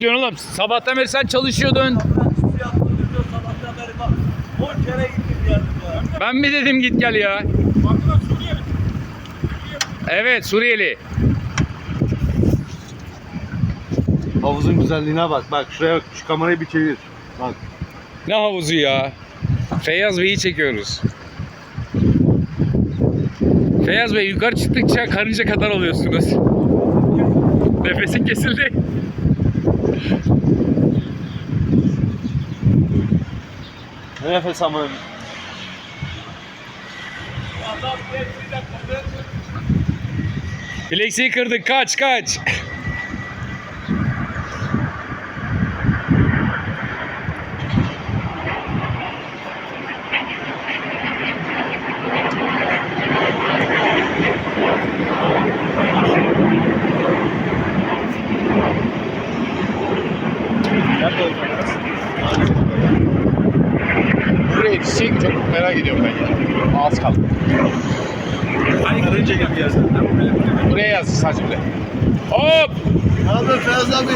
Diyorsun oğlum sabahtan beri sen çalışıyordun. Ben mi dedim git gel ya? Evet Suriyeli. Havuzun güzelliğine bak. Bak şuraya bak. Şu kamerayı bir çevir. Bak. Ne havuzu ya? Feyyaz Bey'i çekiyoruz. Feyyaz Bey yukarı çıktıkça karınca kadar oluyorsunuz. Nefesin kesildi. Nefes alın. Plexi kırdık kaç kaç. Buraya yetişecek çok merak ediyorum ben ya. Az kaldı. Hani karınca gibi yazın. Buraya yaz sadece. Hop! Ne haber Feyyaz abi?